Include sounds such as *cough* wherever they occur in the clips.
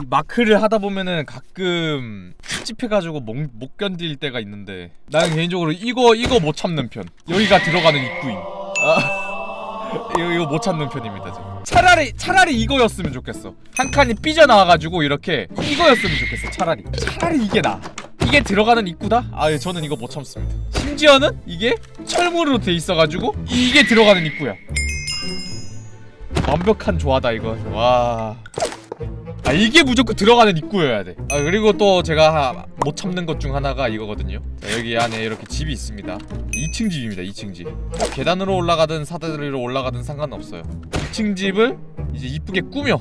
이 마크를 하다 보면은 가끔 찝찝해가지고 못, 못 견딜 때가 있는데 나는 개인적으로 이거 이거 못 참는 편. 여기가 들어가는 입구임 아, *laughs* 이거 이거 못 참는 편입니다 지금. 차라리 차라리 이거였으면 좋겠어. 한 칸이 삐져나와가지고 이렇게 이거였으면 좋겠어 차라리. 차라리 이게 나. 이게 들어가는 입구다? 아 예, 저는 이거 못 참습니다. 심지어는 이게 철문으로 돼 있어가지고 이게 들어가는 입구야. 완벽한 조화다 이거. 와 아 이게 무조건 들어가는 입구여야 돼. 아 그리고 또 제가 하- 못 참는 것 중 하나가 이거거든요. 자, 여기 안에 이렇게 집이 있습니다. 2층 집입니다. 2층 집. 뭐 계단으로 올라가든 사다리로 올라가든 상관없어요. 2층 집을 이제 이쁘게 꾸며.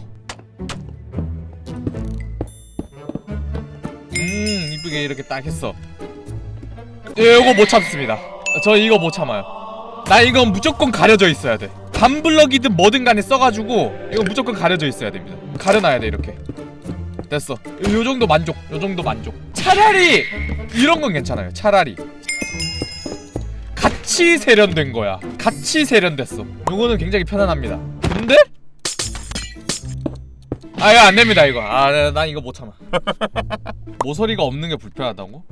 음 이쁘게 이렇게 딱 했어. 예, 이거 못 참습니다. 저 이거 못 참아요. 나 이건 무조건 가려져 있어야 돼. 반블럭이든 뭐든 간에 써가지고 이거 무조건 가려져 있어야 됩니다. 가려놔야 돼 이렇게. 됐어. 요 정도 만족. 요 정도 만족. 차라리 이런 건 괜찮아요. 차라리 같이 세련된 거야. 같이 세련됐어. 요거는 굉장히 편안합니다. 근데 아 이거 안 됩니다 이거. 아난 난 이거 못 참아. *laughs* 모서리가 없는 게 불편하다고?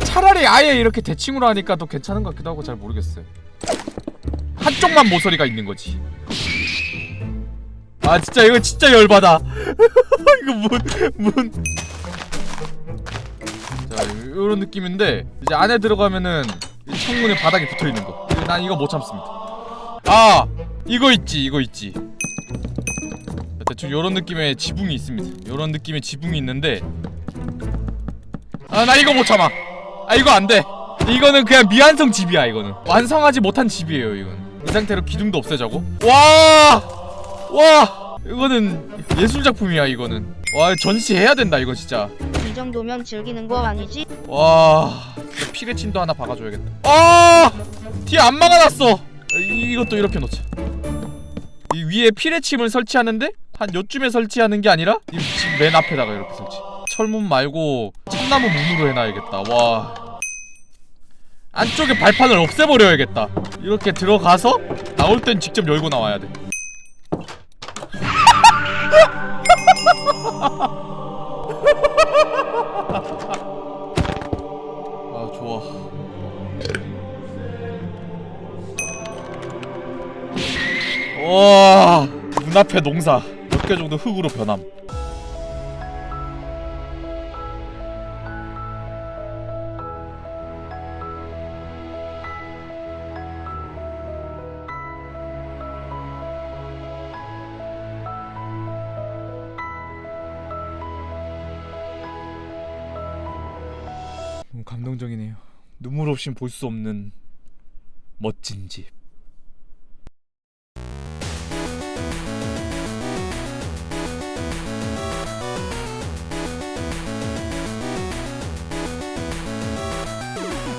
차라리 아예 이렇게 대칭으로 하니까 더 괜찮은 것 같기도 하고 잘 모르겠어요. 한쪽만 모서리가 있는 거지. 아 진짜 이거 진짜 열받아. *laughs* 이거 문 문. 자 이런 느낌인데 이제 안에 들어가면은 이 창문에 바닥에 붙어 있는 거. 난 이거 못 참습니다. 아 이거 있지 이거 있지. 대충 이런 느낌의 지붕이 있습니다. 이런 느낌의 지붕이 있는데 아 나 이거 못 참아. 아 이거 안 돼. 이거는 그냥 미완성 집이야 이거는. 완성하지 못한 집이에요 이건. 이 상태로 기둥도 없애자고? 와! 와! 이거는 예술 작품이야 이거는. 와 전시해야 된다 이거 진짜. 이 정도면 즐기는 거 아니지? 와 피레친도 하나 박아줘야겠다 아 뒤에 안 막아놨어 이, 이것도 이렇게 놓자 이 위에 피레침을 설치하는데 한 요쯤에 설치하는 게 아니라 이집맨 앞에다가 이렇게 설치 철문 말고 참나무 문으로 해놔야겠다 와 안쪽에 발판을 없애버려야겠다. 이렇게 들어가서 나올 땐 직접 열고 나와야 돼. 아 좋아. 와 눈앞에 농사. 몇 개 정도 흙으로 변함 감동적이네요. 눈물 없인 볼 수 없는 멋진 집